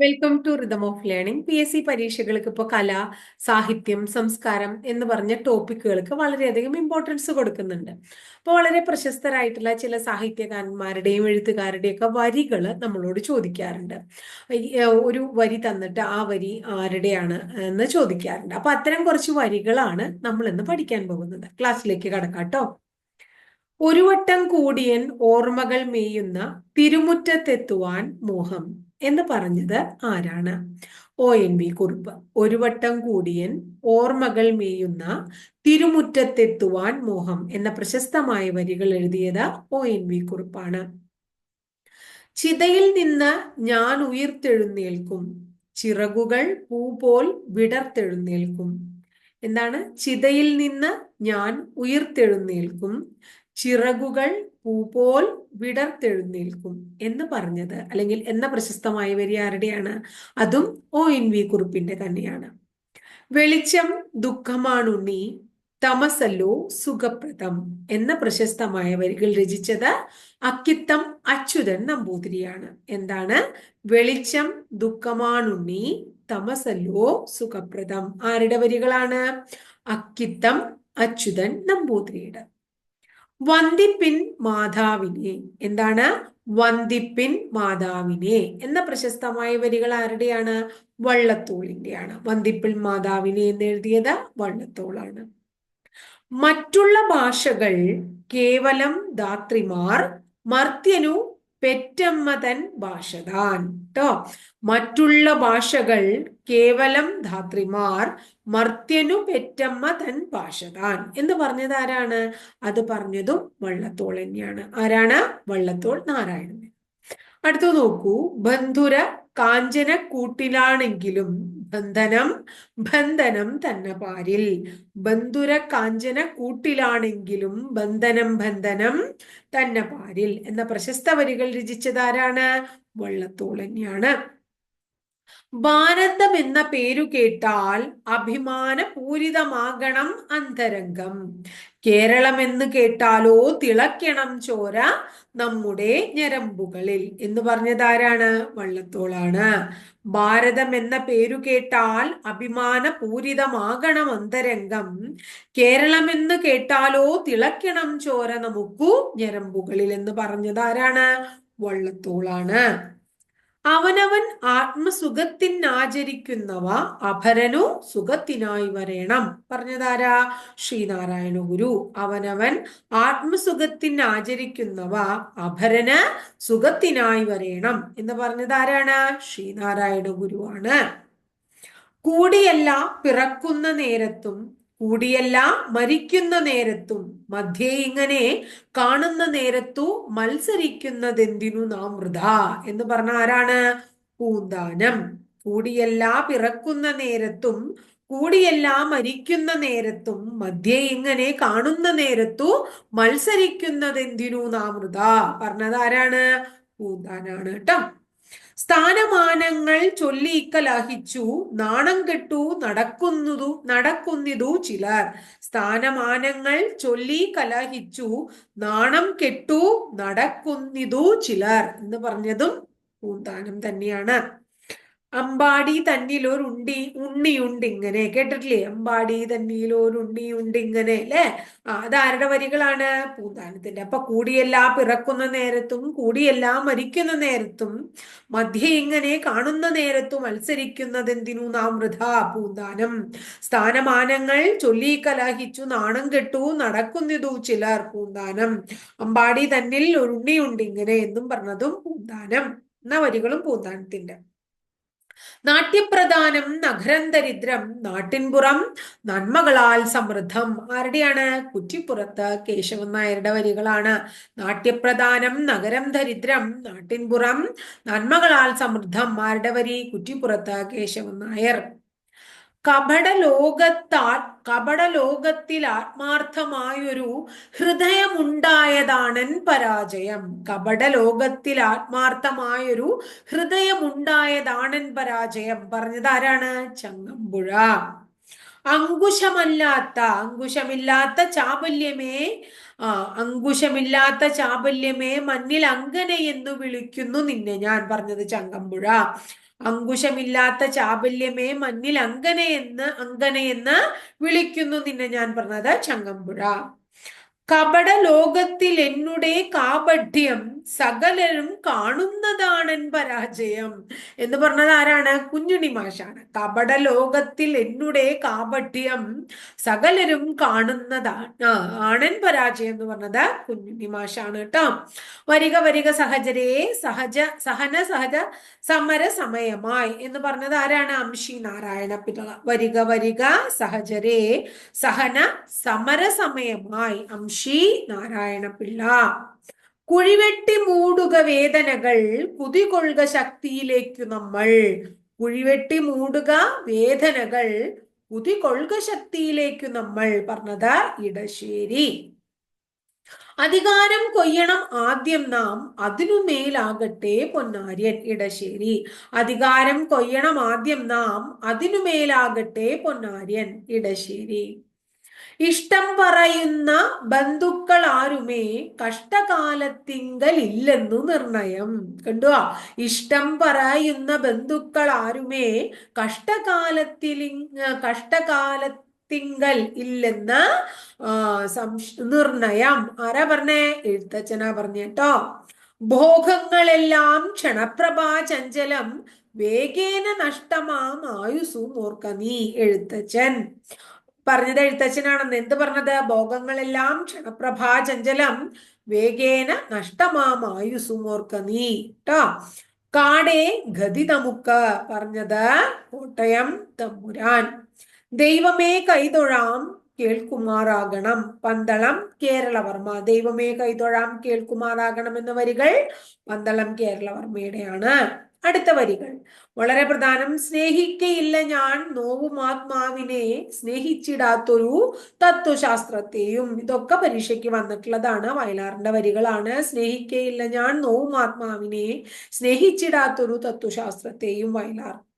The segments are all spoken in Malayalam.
Welcome to rhythm of learning P S C പരീക്ഷകൾക്ക് ഇപ്പോൾ കല സാഹിത്യം സംസ്കാരം എന്ന് പറഞ്ഞ ടോപ്പിക്കുകൾക്ക് വളരെയധികം ഇമ്പോർട്ടൻസ് കൊടുക്കുന്നുണ്ട്. അപ്പോൾ വളരെ പ്രശസ്തരായിട്ടുള്ള ചില സാഹിത്യകാരന്മാരുടെയും എഴുത്തുകാരുടെയും ഒക്കെ വരികൾ നമ്മളോട് ചോദിക്കാറുണ്ട്. ഒരു വരി തന്നിട്ട് ആ വരി ആരുടെയാണ് എന്ന് ചോദിക്കാറുണ്ട്. അപ്പോൾ അത്തരം കുറച്ച് വരികളാണ് നമ്മൾ ഇന്ന് പഠിക്കാൻ പോകുന്നത്. ക്ലാസ്സിലേക്ക് കടക്കാട്ടോ ഒരു വട്ടം കൂടിയൻ ഓർമ്മകൾ മേയുന്ന തിരുമുറ്റത്തെത്തുവാൻ മോഹം. എന്ന് പറഞ്ഞത് ആരാണ്? ഒ എൻ വി കുറിപ്പ്. ഒരു വട്ടം കൂടിയൻ ഓർമ്മകൾ മേയുന്ന തിരുമുറ്റത്തെത്തുവാൻ മോഹം എന്ന പ്രശസ്തമായ വരികൾ എഴുതിയത് ഒ എൻ വി കുറിപ്പാണ്. ചിതയിൽ നിന്ന് ഞാൻ ഉയർത്തെഴുന്നേൽക്കും. ചിറകുകൾ പൂ പോൽ വിടർത്തെഴുന്നേൽക്കും. എന്താണ്? ചിതയിൽ നിന്ന് ഞാൻ ഉയർത്തെഴുന്നേൽക്കും. ചിറകുകൾ പൂപോൽ വിടർത്തെഴുന്നേൽക്കും എന്ന് പറഞ്ഞത്. അല്ലെങ്കിൽ എന്ന പ്രശസ്തമായ വരി ആരുടെയാണ്? അതും ഒ എൻ വി കുറിപ്പിന്റെ തന്നെയാണ്. വെളിച്ചം ദുഃഖമാണുണ്ണി തമസല്ലോ സുഖപ്രദം എന്ന പ്രശസ്തമായ വരികൾ രചിച്ചത് അക്കിത്തം അച്യുതൻ നമ്പൂതിരിയാണ്. എന്താണ്? വെളിച്ചം ദുഃഖമാണുണ്ണി തമസല്ലോ സുഖപ്രദം. ആരുടെ വരികളാണ്? അക്കിത്തം അച്യുതൻ നമ്പൂതിരിയുടെ. വന്ദിപ്പിൻ മാതാവിനെ. എന്താണ്? വന്ദിപ്പിൻ മാതാവിനെ. എന്ന പ്രശസ്തമായ വരികൾ ആരുടെയാണ്? വള്ളത്തോളിന്റെയാണ്. വന്ദിപ്പിൻ മാതാവിനെ എന്ന് എഴുതിയത് വള്ളത്തോളാണ്. മറ്റുള്ള ഭാഷകൾ കേവലം ധാത്രിമാർ മർത്യനു പെറ്റമ്മതൻ ഭാഷതാൻ. കേട്ടോ മറ്റുള്ള ഭാഷകൾ കേവലം ധാത്രിമാർ മർത്യനു പെറ്റമ്മ തൻ പാഷതാൻ എന്ന് പറഞ്ഞത് ആരാണ്? അത് പറഞ്ഞതും വള്ളത്തോൾ തന്നെയാണ്. ആരാണ്? വള്ളത്തോൾ നാരായണൻ. അടുത്തു നോക്കൂ. ബന്ധുര കാഞ്ചന കൂട്ടിലാണെങ്കിലും ബന്ധനം ബന്ധനം തന്നെ പാരിൽ. ബന്ധുര കാഞ്ചന കൂട്ടിലാണെങ്കിലും ബന്ധനം ബന്ധനം തന്നെ പാരിൽ. എന്ന പ്രശസ്ത വരികൾ രചിച്ചതാരാണ് വള്ളത്തോൾ തന്നെയാണ്. ഭാരതം എന്ന പേരു കേട്ടാൽ അഭിമാന പൂരിതമാകണം അന്തരംഗം. കേരളം എന്ന് കേട്ടാലോ തിളക്കണം ചോര നമ്മുടെ ഞരമ്പുകളിൽ. എന്ന് പറഞ്ഞതാരാണ് വള്ളത്തോളാണ്. ഭാരതം എന്ന പേരു കേട്ടാൽ അഭിമാന പൂരിതമാകണം അന്തരംഗം. കേരളം എന്ന് കേട്ടാലോ തിളക്കണം ചോര നമുക്കു ഞരമ്പുകളിൽ. എന്ന് പറഞ്ഞതാരാണ് വള്ളത്തോളാണ്. അവനവൻ ആത്മസുഖത്തിനാചരിക്കുന്നവ അപരനു സുഖത്തിനായി വരേണം. പറഞ്ഞതാരാ? ശ്രീനാരായണ ഗുരു അവനവൻ ആത്മസുഖത്തിനാചരിക്കുന്നവ അപരന് സുഖത്തിനായി വരേണം. എന്ന് പറഞ്ഞതാരാണ്? ശ്രീനാരായണ ഗുരുവാണ് കൂടിയല്ല പിറക്കുന്ന നേരത്തും കൂടിയല്ല മരിക്കുന്ന നേരത്തും മധ്യേ ഇങ്ങനെ കാണുന്ന നേരത്തു മത്സരിക്കുന്നതെന്തിനു നാം വൃത എന്ന് പറഞ്ഞ ആരാണ്? പൂന്താനം. കൂടിയെല്ലാം പിറക്കുന്ന നേരത്തും കൂടിയെല്ലാം മരിക്കുന്ന നേരത്തും മധ്യേ ഇങ്ങനെ കാണുന്ന നേരത്തു മത്സരിക്കുന്നതെന്തിനു വൃത പറഞ്ഞത് ആരാണ്? പൂന്താനാണ് കേട്ടോ. സ്ഥാനമാനങ്ങൾ ചൊല്ലിക്കലഹിച്ചു നാണം കെട്ടു നടക്കുന്നതു നടക്കുന്നിതു ചിലർ. സ്ഥാനമാനങ്ങൾ ചൊല്ലി കലഹിച്ചു നാണം കെട്ടു നടക്കുന്നിതു ചിലർ എന്ന് പറഞ്ഞതും പൂന്താനം തന്നെയാണ്. അമ്പാടി ഉണ്ടി ഉണ്ണിയുണ്ട് ഇങ്ങനെ. കേട്ടിട്ടില്ലേ? അമ്പാടി ഉണ്ണിയുണ്ട് ഇങ്ങനെ അല്ലെ ആ അതാരുടെ വരികളാണ്? പൂന്താനത്തിന്റെ. അപ്പൊ കൂടിയെല്ലാം പിറക്കുന്ന നേരത്തും കൂടിയെല്ലാം മരിക്കുന്ന നേരത്തും മധ്യ ഇങ്ങനെ കാണുന്ന നേരത്തും മത്സരിക്കുന്നതെന്തിനു നാം വൃഥ പൂന്താനം? സ്ഥാനമാനങ്ങൾ ചൊല്ലി കലഹിച്ചു നാണം കെട്ടു നടക്കുന്നതു ചിലർ പൂന്താനം. അമ്പാടി തന്നിൽ ഒരു ഉണ്ണിയുണ്ട് ഇങ്ങനെ എന്നും പറഞ്ഞതും പൂന്താനം. എന്ന വരികളും പൂന്താനത്തിന്റെ. നാട്യപ്രധാനം നഗരം ദരിദ്രം നാട്ടിൻപുറം നന്മകളാൽ സമൃദ്ധം. ആരുടെയാണ്? കുറ്റിപ്പുറത്ത് കേശവൻ നായരുടെ വരികളാണ്. നാട്യപ്രധാനം നഗരം ദരിദ്രം നാട്ടിൻപുറം നന്മകളാൽ സമൃദ്ധം. ആരുടെ വരി? കുറ്റിപ്പുറത്ത് കേശവൻ നായർ. കപട ലോകത്താൽ കപട ലോകത്തിൽ ആത്മാർത്ഥമായൊരു ഹൃദയമുണ്ടായതാണൻ പരാജയം. കപടലോകത്തിൽ ആത്മാർത്ഥമായൊരു ഹൃദയമുണ്ടായതാണൻ പരാജയം. പറഞ്ഞത് ആരാണ്? ചങ്ങമ്പുഴ. അങ്കുശമല്ലാത്ത അങ്കുശമില്ലാത്ത ചാബല്യമേ ആ അങ്കുശമില്ലാത്ത ചാബല്യമേ മണ്ണിൽ അങ്കനെ എന്ന് വിളിക്കുന്നു നിന്നെ ഞാൻ. പറഞ്ഞത് ചങ്കമ്പുഴ അങ്കുശമില്ലാത്ത ചാബല്യമേ മഞ്ഞിൽ അങ്കനയെന്ന് അങ്കനയെന്ന് വിളിക്കുന്നു നിന്നെ ഞാൻ പറഞ്ഞത്. ചങ്ങമ്പുഴ. കപട ലോകത്തിൽ എന്നുടേ കാപഠ്യം. സകലരും കാണുന്നതാണൻ പരാജയം എന്ന് പറഞ്ഞത് ആരാണ്? കുഞ്ഞുണി മാഷാണ്. കപട ലോകത്തിൽ എന്നുടെ കാപട്യം സകലരും കാണുന്നതാണ് ആണൻ പരാജയം എന്ന് പറഞ്ഞത് കുഞ്ഞുണി മാഷാണ് കേട്ടോ. വരിക വരിക സഹജരേ സഹജ സഹന സഹജ സമര സമയമായി എന്ന് പറഞ്ഞത് ആരാണ്? അംശി നാരായണ പിള്ള. വരിക വരിക സഹജരേ സഹന സമര സമയമായി അംശി നാരായണ പിള്ള. കുഴിവെട്ടി മൂടുക വേദനകൾ കുതികൊള്ളുക ശക്തിയിലേക്കു നമ്മൾ. കുഴിവെട്ടി മൂടുക വേദനകൾ കുതികൊള്ളുക ശക്തിയിലേക്കു നമ്മൾ പറഞ്ഞത് ഇടശ്ശേരി. അധികാരം കൊയ്യണം ആദ്യം നാം അതിനു മേലാകട്ടെ പൊന്നാര്യൻ ഇടശ്ശേരി. അധികാരം കൊയ്യണം ആദ്യം നാം അതിനു മേലാകട്ടെ പൊന്നാര്യൻ ഇടശ്ശേരി. ഇഷ്ടം പറയുന്ന ബന്ധുക്കൾ ആരുമേ? കഷ്ടകാലത്തിങ്കൽ ഇല്ലെന്നു നിർണയം. കണ്ടോ ഇഷ്ടം പറയുന്ന ബന്ധുക്കൾ ആരുമേ? കഷ്ടകാലത്തിൽ കഷ്ടകാലത്തിങ്കൽ ഇല്ലെന്ന് നിർണയം. ആരാ പറഞ്ഞേ? എഴുത്തച്ഛനാ പറഞ്ഞേട്ടോ ഭോഗങ്ങളെല്ലാം ക്ഷണപ്രഭാ ചഞ്ചലം വേഗേന നഷ്ടമാം ആയുസു ഓർക്ക നീ എഴുത്തച്ഛൻ. പറഞ്ഞത് എഴുത്തച്ഛനാണെന്ന്. എന്ത് പറഞ്ഞത്? ഭോഗങ്ങളെല്ലാം ക്ഷണപ്രഭാ ചഞ്ചലം. വേഗേന നഷ്ടമാമായുസുമോർക്ക നീ. കേട്ടോ കാടേ ഗതി നമുക്ക് പറഞ്ഞത് കോട്ടയം തമ്പുരാൻ. ദൈവമേ കൈതൊഴാം കേൾക്കുമാറാകണം. പന്തളം കേരളവർമ്മ. ദൈവമേ കൈതൊഴാം കേൾക്കുമാറാകണം എന്ന വരികൾ പന്തളം കേരളവർമ്മയുടെയാണ്. അടുത്ത വരികൾ. വളരെ പ്രധാനം സ്നേഹിക്കയില്ല ഞാൻ നോവും ആത്മാവിനെ സ്നേഹിച്ചിടാത്തൊരു തത്വശാസ്ത്രത്തെയും. ഇതൊക്കെ പരീക്ഷയ്ക്ക് വന്നിട്ടുള്ളതാണ് വയലാറിന്റെ വരികളാണ്. സ്നേഹിക്കയില്ല ഞാൻ നോവും ആത്മാവിനെ സ്നേഹിച്ചിടാത്തൊരു തത്വശാസ്ത്രത്തെയും വയലാർ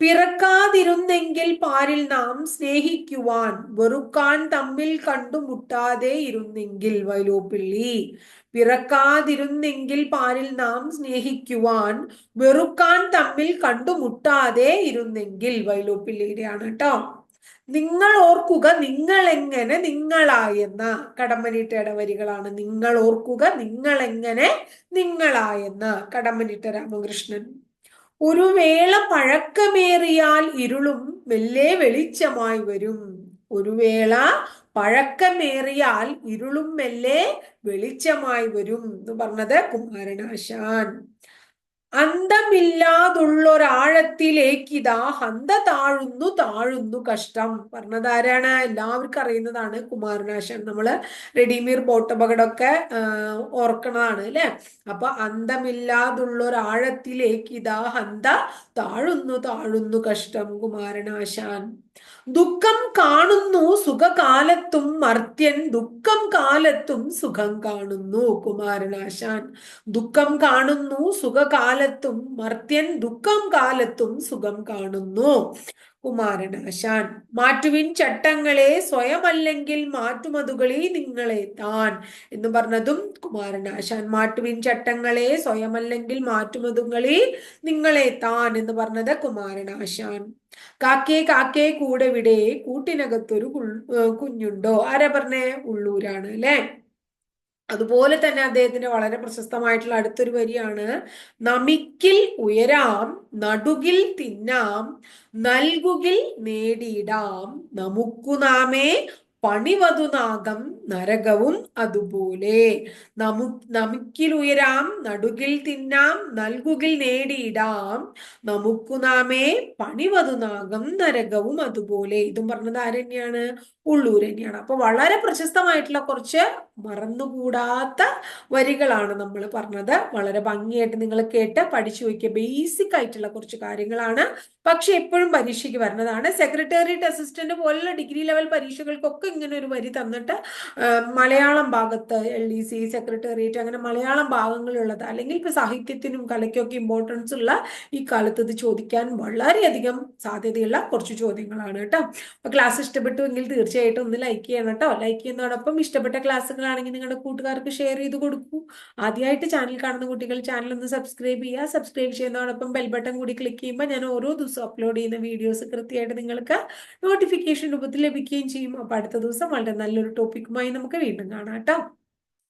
പിറക്കാതിരുന്നെങ്കിൽ പാരിൽ നാം സ്നേഹിക്കുവാൻ വെറുക്കാൻ തമ്മിൽ കണ്ടുമുട്ടാതെ ഇരുന്നെങ്കിൽ വൈലോപ്പിള്ളി പിറക്കാതിരുന്നെങ്കിൽ പാരിൽ നാം സ്നേഹിക്കുവാൻ വെറുക്കാൻ തമ്മിൽ കണ്ടുമുട്ടാതെ ഇരുന്നെങ്കിൽ വൈലോപ്പിള്ളിയുടെയാണ് കേട്ടോ നിങ്ങൾ ഓർക്കുക നിങ്ങൾ എങ്ങനെ നിങ്ങളായെന്ന. കടമ്പനിട്ടയുടെ വരികളാണ് നിങ്ങൾ ഓർക്കുക നിങ്ങൾ എങ്ങനെ നിങ്ങളായെന്ന. കടമ്മനിട്ട രാമകൃഷ്ണൻ. ഒരു വേള പഴക്കമേറിയാൽ ഇരുളും വെല്ലെ വെളിച്ചമായി വരും. ഒരു വേള പഴക്കമേറിയാൽ ഇരുളും മെല്ലെ വെളിച്ചമായി വരും എന്ന് പറഞ്ഞത് കുമാരനാശാൻ. അന്തമില്ലാതുള്ളൊരാഴത്തിലേക്കിതാ ഹന്ത താഴുന്നു താഴുന്നു കഷ്ടം. പറഞ്ഞതാരാണ്? എല്ലാവർക്കും അറിയുന്നതാണ് കുമാരനാശൻ. നമ്മൾ റെഡിമീർ ബോട്ടപകടമൊക്കെ ഓർക്കണതാണ് അല്ലെ? അപ്പൊ അന്തമില്ലാതുള്ളൊരാഴത്തിലേക്കിതാ ഹന്ത താഴുന്നു താഴുന്നു കഷ്ടം കുമാരനാശാൻ. ദുഃഖം കാണുന്നു സുഖകാലത്തും മർത്യൻ. ദുഃഖം കാലത്തും സുഖം കാണുന്നു കുമാരനാശാൻ. ദുഃഖം കാണുന്നു സുഖകാലത്തും മർത്യൻ ദുഃഖം കാലത്തും സുഖം കാണുന്നു. കുമാരനാശാൻ മാറ്റുവിൻ ചട്ടങ്ങളെ സ്വയമല്ലെങ്കിൽ മാറ്റുമതുകളെ നിങ്ങളെ താൻ എന്ന് പറഞ്ഞതും കുമാരനാശാൻ മാറ്റുവിൻ ചട്ടങ്ങളെ സ്വയമല്ലെങ്കിൽ മാറ്റുമതുകളെ നിങ്ങളെ താൻ എന്ന് പറഞ്ഞത് കുമാരനാശാൻ. കാക്കേ കാക്കേ കൂടെ വിടെ കൂട്ടിനകത്തൊരു കുഞ്ഞുണ്ടോ? ആരാ പറഞ്ഞേ? ഉള്ളൂരാണ് അല്ലെ? അതുപോലെ തന്നെ അദ്ദേഹത്തിന്റെ വളരെ പ്രശസ്തമായിട്ടുള്ള അടുത്തൊരു വരിയാണ് നമിക്കിൽ ഉയരാം നടുകിൽ തിന്നാം നൽകുകിൽ നേടിയിടാം നമുക്കു നാമേ പണിവതുനാഗം നരകവും അതുപോലെ. നമു നമുക്കിൽ ഉയരാം നടുകിൽ തിന്നാം നൽകുകിൽ നേടിയിടാം നമുക്കു നാമേ പണിവതുനാഗം നരകവും അതുപോലെ. ഇതും പറഞ്ഞത് ആരെന്നെയാണ്? ഉള്ളൂർ തന്നെയാണ്. അപ്പൊ വളരെ പ്രശസ്തമായിട്ടുള്ള കുറച്ച് മറന്നുകൂടാത്ത വരികളാണ് നമ്മൾ പറഞ്ഞത്. വളരെ ഭംഗിയായിട്ട് നിങ്ങൾ കേട്ട് പഠിച്ചു വയ്ക്കുക. ബേസിക് ആയിട്ടുള്ള കുറച്ച് കാര്യങ്ങളാണ്. പക്ഷെ എപ്പോഴും പരീക്ഷയ്ക്ക് വരുന്നതാണ് സെക്രട്ടേറിയറ്റ് അസിസ്റ്റന്റ് പോലുള്ള ഡിഗ്രി ലെവൽ പരീക്ഷകൾക്കൊക്കെ ഇങ്ങനെ ഒരു വരി തന്നിട്ട് മലയാളം ഭാഗത്ത് എൽ ഡി സി സെക്രട്ടേറിയറ്റ് അങ്ങനെ മലയാളം ഭാഗങ്ങളുള്ളത് അല്ലെങ്കിൽ ഇപ്പൊ സാഹിത്യത്തിനും കലയ്ക്കൊക്കെ ഇമ്പോർട്ടൻസ് ഉള്ള ഈ കാലത്ത് ഇത് ചോദിക്കാൻ വളരെയധികം സാധ്യതയുള്ള കുറച്ച് ചോദ്യങ്ങളാണ് കേട്ടോ. ക്ലാസ് ഇഷ്ടപ്പെട്ടുവെങ്കിൽ തീർച്ചയായും തീർച്ചയായിട്ടും ഒന്ന് ലൈക്ക് ചെയ്യണം കേട്ടോ ലൈക്ക് ചെയ്യുന്നതോടൊപ്പം ഇഷ്ടപ്പെട്ട ക്ലാസ്സുകളാണെങ്കിൽ നിങ്ങളുടെ കൂട്ടുകാർക്ക് ഷെയർ ചെയ്ത് കൊടുക്കൂ. ആദ്യമായിട്ട് ചാനൽ കാണുന്ന കുട്ടികൾ ചാനൽ ഒന്ന് സബ്സ്ക്രൈബ് ചെയ്യുക. സബ്സ്ക്രൈബ് ചെയ്യുന്നതോടൊപ്പം ബെൽ ബട്ടൺ കൂടി ക്ലിക്ക് ചെയ്യുമ്പോൾ ഞാൻ ഓരോ ദിവസവും അപ്ലോഡ് ചെയ്യുന്ന വീഡിയോസ് കൃത്യമായിട്ട് നിങ്ങൾക്ക് നോട്ടിഫിക്കേഷൻ രൂപത്തിൽ ലഭിക്കുകയും ചെയ്യും. അപ്പോൾ അടുത്ത ദിവസം വളരെ നല്ലൊരു ടോപ്പിക്കുമായി നമുക്ക് വീണ്ടും കാണാം കേട്ടോ